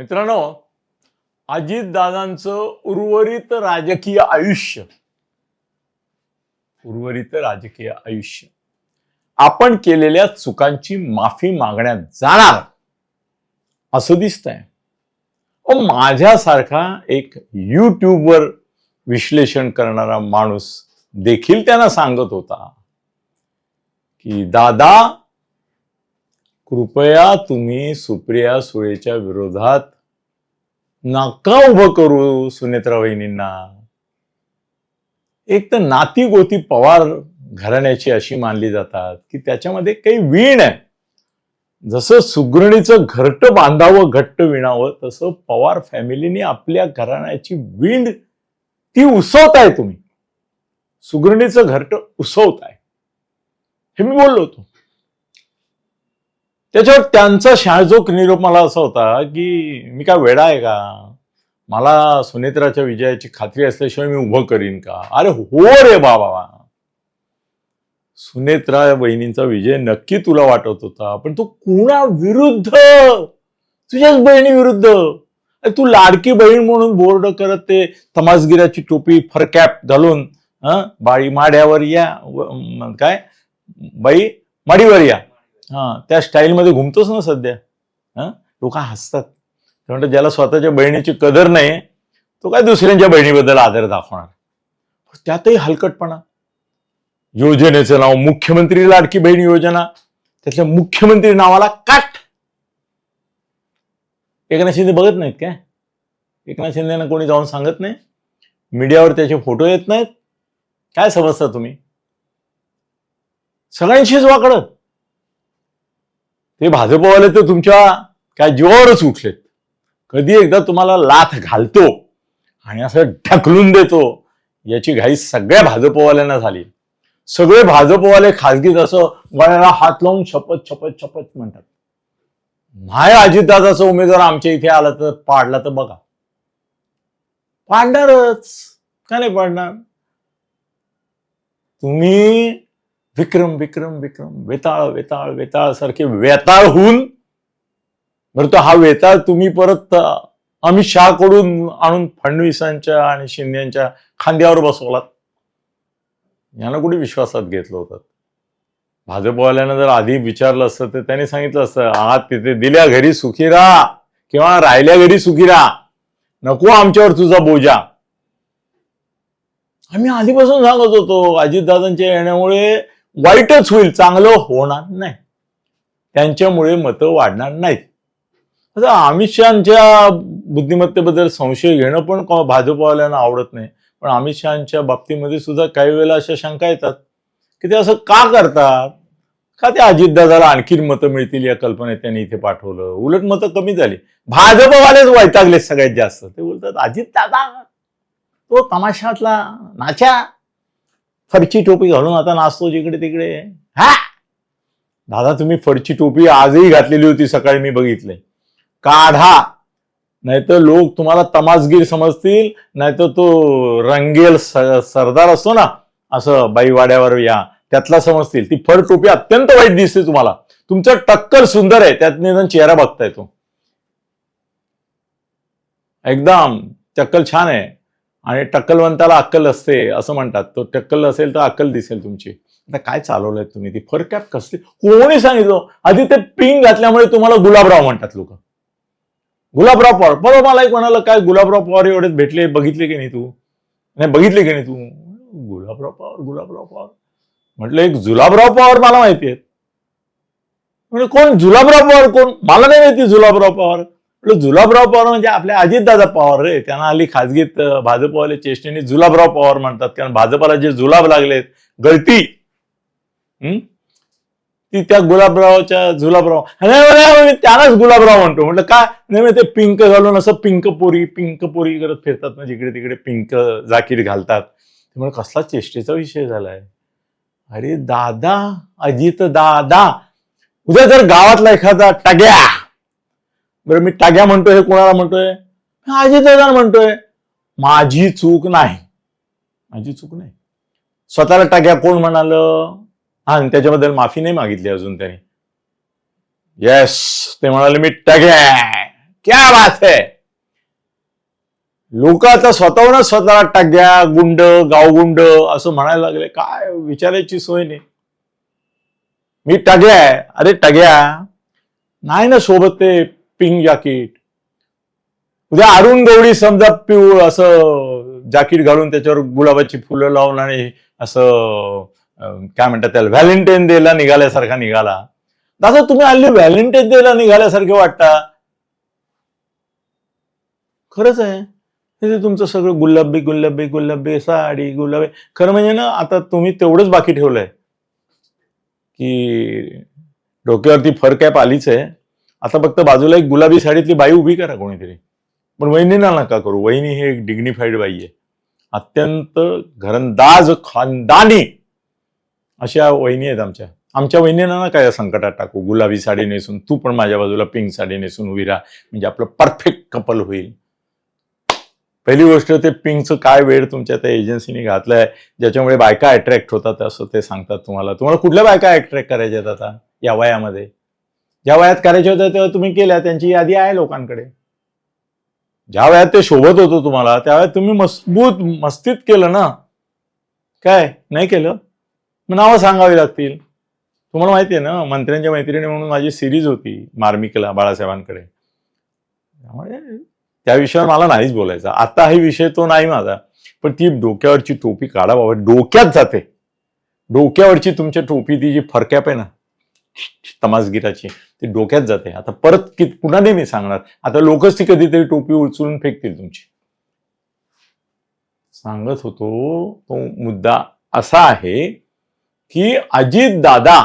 मित्रांनो अजितदादांचं उर्वरित राजकीय आयुष्य. उर्वरित राजकीय आयुष्य. आपण केलेल्या चुकांची माफी मागण्यात जाणार. असं दिसतंय. अ माझ्यासारखा एक युट्यूबवर विश्लेषण करणारा माणूस देखील त्यांना सांगत होता की दादा कृपया तुम्ही सुप्रिया सुळेच्या विरोधात नका उभं करू सुनेत्रा वहिनींना. एक तर नाती गोती पवार घराण्याची अशी मानली जातात की त्याच्यामध्ये काही वीण आहे. जसं सुगरणीचं घरट बांधावं घट्ट विणावं तसं पवार फॅमिलीने आपल्या घराण्याची वीण ती उसवताय तुम्ही. सुगरणीचं घरट उसवताय. हे मी बोललो होतो. त्याच्यावर त्यांचा शाळजोक निरोप मला असा होता की मी काय वेडा आहे का? मला सुनेत्राच्या विजयाची खात्री असल्याशिवाय मी उभं करीन का? अरे हो रे बाबा. सुनेत्रा बहिणींचा विजय नक्की तुला वाटत होता पण तू कुणा विरुद्ध तुझ्याच बहिणी विरुद्ध अरे तू लाडकी बहीण म्हणून बोर्ड करत ते तमासगिराची टोपी फरकॅप घालून बाळी माड्यावर या काय? बाई माडीवर या. हा त्या स्टाईलमध्ये घुमतोच ना सध्या. हा? लोक हसतात. ते म्हणतात ज्याला स्वतःच्या बहिणीची कदर नाही तो काय दुसऱ्यांच्या बहिणीबद्दल आदर दाखवणार? त्यातही हलकटपणा. योजनेचं नाव मुख्यमंत्री लाडकी बहीण योजना त्यातल्या मुख्यमंत्री नावाला काट. एकनाथ शिंदे बघत नाहीत काय? एकनाथ शिंदेना कोणी जाऊन सांगत नाही? मीडियावर त्याचे फोटो येत नाहीत? काय समजता तुम्ही? सगळ्यांशीच वाकडं. ते भाजपवाले तर तुमच्या काय जीवावरच उठलेत. कधी एकदा तुम्हाला लाथ घालतो आणि असं ढकलून देतो याची घाई सगळ्या भाजपवाल्यांना झाली. सगळे भाजपवाले खासगीत असं गळ्याला हात लावून शपथ छपत छपत म्हणतात. नाही अजितदादाचा उमेदवार आमच्या इथे आला तर पाडला तर बघा. पाडणारच का नाही पाडणार? तुम्ही विक्रम विक्रम विक्रम. वेताळ वेताळ वेताळ सारखे वेताळ होऊन बरं तो हा वेताळ तुम्ही परत अमित शहाकडून आणून फडणवीसांच्या आणि शिंदेच्या खांद्यावर बसवलात. यांना कुठे विश्वासात घेतलं होतं? भाजपवाल्यांना जर आधी विचारलं असतं तर त्यांनी सांगितलं असतं आहात तिथे दिल्या घरी सुखी राहा किंवा राहिल्या घरी सुखी राहा. नको आमच्यावर तुझा बोजा. आम्ही आधीपासून सांगत होतो अजितदादांच्या येण्यामुळे वाईटच होईल चांगलं होणार नाही. त्यांच्यामुळे मतं वाढणार नाहीत. आता अमित शहाच्या बुद्धिमत्तेबद्दल संशय घेणं पण भाजपवाल्यांना आवडत नाही. पण अमित शहाच्या बाबतीमध्ये सुद्धा काही वेळेला अशा शंका येतात की ते असं का करतात? का ते अजितदादाला आणखीन मतं मिळतील या कल्पनेत त्यांनी इथे पाठवलं? उलट मतं कमी झाली. भाजपवालेच वैतागले सगळ्यात जास्त. ते बोलतात अजितदादा तो तमाशातला नाच्या फरची टोपी घालून आता नाचतो जिकडे तिकडे. हा? दादा तुम्ही फरची टोपी आजही घातलेली होती सकाळी मी बघितले. काढा. नाहीतर लोक तुम्हाला तमासगीर समजतील नाहीतर तो रंगेल सरदार असतो ना असं बाईवाड्यावर या त्यातला समजतील. ती फर टोपी अत्यंत वाईट दिसते तुम्हाला. तुमचं टक्कर सुंदर आहे त्यात निदान चेहरा बघता येतो एकदम टक्कल छान आहे. आणि टक्कलवंताला अक्कल असते असं म्हणतात. तो टक्कल असेल तर अक्कल दिसेल तुमची. आता काय चालवलंय तुम्ही? ती फर कॅप कसली? कोणी सांगितलं? आधी ते पिंग घातल्यामुळे तुम्हाला गुलाबराव म्हणतात लोक. गुलाबराव पवार. बरोबर मला एक म्हणाला काय गुलाबराव पवार एवढेच भेटले बघितले की नाही तू? नाही बघितले की नाही तू. गुलाबराव पवार गुलाबराव पवार. म्हटलं एक जुलाबराव पवार मला माहिती आहेत म्हणजे कोण? जुलाबराव पवार कोण? मला नाही माहिती जुलाबराव पवार. म्हटलं जुलाबराव पवार म्हणजे आपल्या अजितदादा पवार रे. त्यांना हल्ली खाजगीत भाजपवाले चेष्टेने जुलाबराव पवार म्हणतात. कारण भाजपाला जे जुलाब लागलेत गळती ती त्या गुलाबरावच्या जुलाबराव. नाही, त्यालाच गुलाबराव म्हणतो. म्हटलं काय नाही मी ते पिंक घालून असं पिंक पोरी पिंक पोरी करत फिरतात ना जिकडे तिकडे पिंक जाकीट घालतात. त्यामुळे कसला चेष्टेचा विषय झालाय. अरे दादा अजित दादा उद्या जर गावातला एखादा टग्या बरं मी टाग्या म्हणतोय हे कोणाला म्हणतोय? अजित दादा म्हणतोय. माझी चूक नाही. माझी चूक नाही. स्वतःला टाग्या कोण म्हणालं? हा त्याच्याबद्दल माफी नाही मागितली अजून त्याने. येस ते म्हणाले मी टाग्या क्या बात है. लोक आता स्वतःहूनच स्वतःला टग्या गुंड गावगुंड असं म्हणायला लागले. काय विचारायची सोय नाही. मी टग्या आहे. अरे टग्या. नाही ना सोबत ते. पिंक जॅकेट उद्या अरुण गवळी समजा पिवळ असं जॅकेट घालून त्याच्यावर गुलाबाची फुलं लावून आणि असं काय म्हणतात त्याला व्हॅलेंटाईन डेला निघाल्यासारखा निघाला. दादा तुम्ही हल्ली व्हॅलेंटाईन डेला निघाल्यासारखे वाटता? खरंच आहे. हे तुमचं सगळं गुलाबी गुलाबी गुलाबी साडी गुलाबी खरं म्हणजे ना आता तुम्ही तेवढंच बाकी ठेवलंय. की डोक्यावरती फरक कॅप आलीच आहे. आता फक्त बाजूला एक गुलाबी साडीतली बाई उभी करा कोणीतरी. पण वहिनीला नका करू. वहिनी हे एक डिग्निफाईड बाई आहे. अत्यंत घरंदाज खानदानी अशा वहिनी आहेत आमच्या. आमच्या वहिनींना ना काय संकटात टाकू? गुलाबी साडी नेसून तू पण माझ्या बाजूला पिंक साडी नेसून उभी राहा. म्हणजे आपलं परफेक्ट कपल होईल. पहिली गोष्ट ते पिंकचं काय वेळ तुमच्या त्या एजन्सीने घातलंय ज्याच्यामुळे बायका अट्रॅक्ट होतात असं ते सांगतात तुम्हाला. तुम्हाला कुठल्या बायका अट्रॅक्ट करायच्या आहेत आता? या वयामध्ये? ज्या वयात करायच्या होत्या तेव्हा तुम्ही केल्या. त्यांची यादी आहे लोकांकडे. ज्या वयात ते शोभत होतो तुम्हाला त्या तुम्ही मजबूत मस्तीत केलं ना. काय? नाही केलं? मग नावं सांगावी लागतील. तुम्हाला माहिती आहे ना मंत्र्यांच्या मैत्रिणी म्हणून माझी सिरीज होती मार्मिकला बाळासाहेबांकडे. त्यामुळे त्या विषयावर मला नाहीच बोलायचा. आता हा विषय तो नाही माझा. पण ती डोक्यावरची टोपी काढा बाबा. डोक्यात जाते. डोक्यावरची तुमच्या टोपी ती जी फरकॅप आहे ना तमासगिराची. ती डोक्यात जाते. आता परत कि पुन्हा नाही मी सांगणार. आता लोकच ती कधीतरी टोपी उचलून फेकतील तुमची. सांगत होतो तो मुद्दा असा आहे की अजित दादा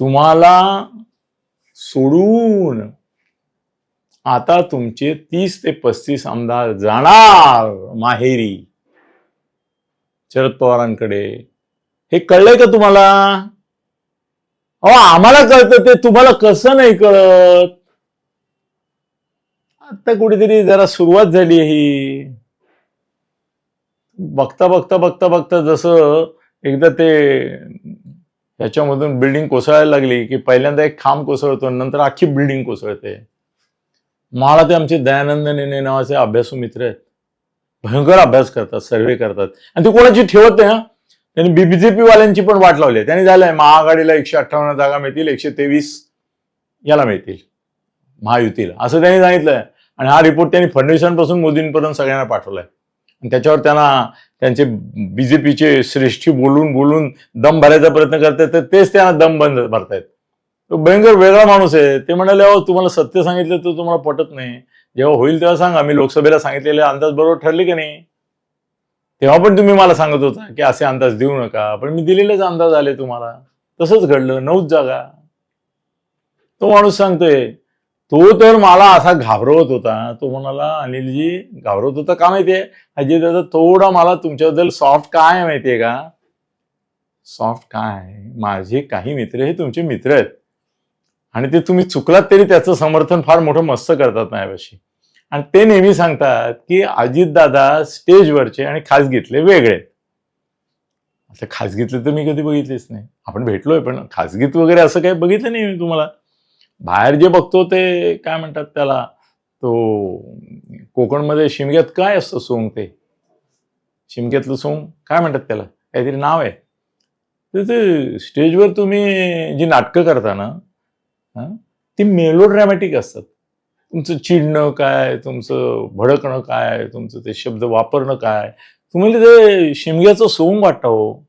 तुम्हाला सोडून आता तुमचे तीस ते पस्तीस आमदार जाणार माहेरी. शरद पवारांकडे हे कळलंय का तुम्हाला? अहो आम्हाला कळतं ते. तुम्हाला कसं नाही कळत? आता कुठेतरी जरा सुरुवात झाली ही. बघता बघता बघता बघता जसं एकदा ते ह्याच्यामधून बिल्डिंग कोसळायला लागली की पहिल्यांदा एक खांब कोसळतो नंतर अख्खी बिल्डिंग कोसळते. मला ते आमचे दयानंद नेने नावाचे अभ्यासू मित्र आहेत. भयंकर अभ्यास करतात सर्वे करतात. आणि ते कोणाची ठेवत नाही हा? त्यांनी बीजेपी वाल्यांची पण वाट लावली आहे. त्यांनी झालंय महाआघाडीला एकशे अठ्ठावन्न जागा मिळतील एकशे तेवीस याला मिळतील महायुतीला. असं त्यांनी सांगितलंय. आणि हा रिपोर्ट त्यांनी फडणवीसांपासून मोदींपर्यंत सगळ्यांना पाठवलाय. आणि त्याच्यावर त्यांना त्यांचे बीजेपीचे श्रेष्ठी बोलून बोलून दम भरायचा प्रयत्न करतात तर तेच त्यांना दम बंद भरतायत. तो भयंकर वेगळा माणूस आहे. ते म्हणाले अहो तुम्हाला सत्य सांगितलं तर तुम्हाला पटत नाही. जेव्हा होईल तेव्हा सांगा. मी लोकसभेला सांगितलेले अंदाज बरोबर ठरले की नाही? तेव्हा पण तुम्ही मला सांगत होता की असे अंदाज देऊ नका पण मी दिलेलेच अंदाज आले तुम्हाला. तसंच घडलं नऊच जागा. तो माणूस सांगतोय तो तर मला असा घाबरवत होता. तो म्हणाला अनिलजी घाबरवत होता का माहितीये? अजय दादा थोडा मला तुमच्याबद्दल सॉफ्ट काय माहितीये का? सॉफ्ट काय? माझे काही मित्र हे तुमचे मित्र आहेत. आणि ते तुम्ही चुकलात तरी त्याचं समर्थन फार मोठं मस्त करतात माझ्यापाशी. आणि ते नेहमी सांगतात की अजितदादा स्टेजवरचे आणि खासगीतले वेगळे. आहेत. आता खासगीतले तर मी कधी बघितलेच नाही. आपण भेटलोय पण खासगीत वगैरे असं काही बघितलं नाही मी तुम्हाला. बाहेर जे बघतो ते काय म्हणतात त्याला? तो कोकणमध्ये शिमग्यात काय असतं सोंग ते? शिमग्यातलं सोंग काय म्हणतात त्याला? काहीतरी नाव आहे. तर ते स्टेजवर तुम्ही जी नाटकं करता ना ती मेलो ड्रॅमॅटिक असतात. तुमचं चिडणं काय तुमचं भडकणं काय तुमचं ते शब्द वापरणं काय? तुम्हाला ते शिमग्याचं सोंग वाटतं हो.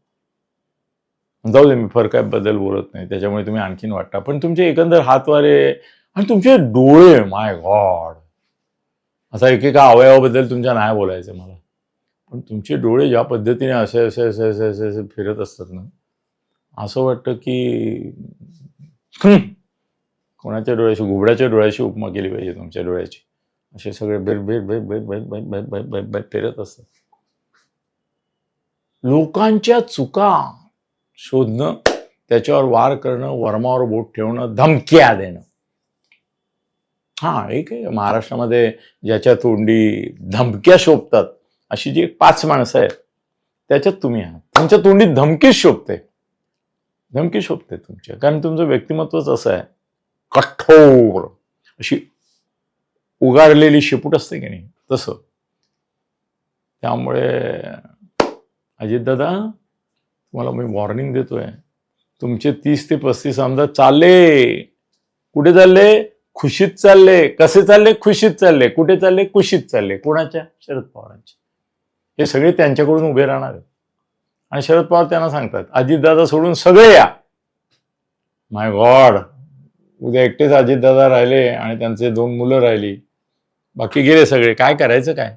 जाऊ दे मी बदल बोलत नाही त्याच्यामुळे तुम्ही आणखीन वाटता पण तुमचे एकंदर हातवारे आणि तुमचे डोळे माय गॉड असा एकेका अवयवाबद्दल तुमच्या नाही बोलायचं मला. पण तुमचे डोळे ज्या पद्धतीने असे असे असे असे असे असे फिरत असतात ना असं वाटतं की कोणाच्या डोळ्याशी घुबडाच्या डोळ्याशी उपमा केली पाहिजे तुमच्या डोळ्याची. असे सगळे बेर बेर बेर बेर बेर बेर बेर बेर बेर बेर फिरत असतात. लोकांच्या चुका शोधणं त्याच्यावर वार करणं वर्मावर बोट ठेवणं धमक्या देणं. हा एक आहे. महाराष्ट्रामध्ये ज्याच्या तोंडी धमक्या शोभतात अशी जी एक पाच माणसं आहेत त्याच्यात तुम्ही आहात. तुमच्या तोंडी धमकीच शोभते. धमकी शोभते तुमच्या. कारण तुमचं व्यक्तिमत्वच असं आहे. कठोर अशी उगारलेली शेपूट असते की नाही तसं. त्यामुळे अजितदादा तुम्हाला मी वॉर्निंग देतोय. तुमचे तीस ते पस्तीस आमदार चालले. कुठे चालले? खुशीत चालले. कसे चालले? खुशीत चालले. कुठे चालले? खुशीत चालले. कोणाच्या? शरद पवारांच्या हे सगळे त्यांच्याकडून उभे राहणार आहेत. आणि शरद पवार त्यांना सांगतात अजितदादा सोडून सगळे या. माय गॉड उद्या एकटेच अजितदादा राहिले आणि त्यांचे दोन मुलं राहिली. बाकी गेले सगळे. काय करायचं काय?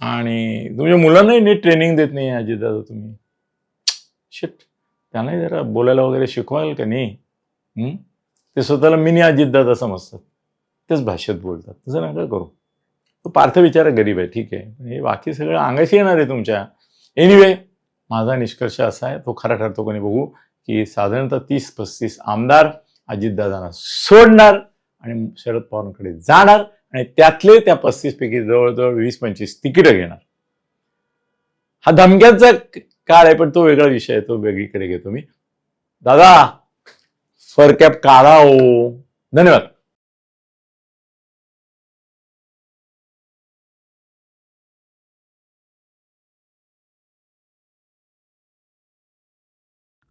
आणि तुमच्या मुलांनाही नीट ट्रेनिंग देत नाही अजितदादा तुम्ही. शिट त्यांनाही जरा बोलायला वगैरे शिकवाल का नाही? ते स्वतःला मिनी अजितदादा समजतात. तेच भाषेत बोलतात. तसं नका करू. तो पार्थ विचारा गरीब आहे. ठीक आहे. हे बाकी सगळं अंगाशी येणार आहे तुमच्या. एनिवे माझा निष्कर्ष असा आहे. तो खरा ठरतो कोणी बघू. की साधारणतः तीस पस्तीस आमदार अजितदादांना सोडणार आणि शरद पवारांकडे जाणार आणि त्यातले त्या पस्तीस पैकी जवळजवळ वीस पंचवीस तिकीटं घेणार. हा धमक्याचा काळ आहे पण तो वेगळा विषय आहे तो वेगळीकडे घेतो मी. दादा फरकॅप काढा हो. धन्यवाद.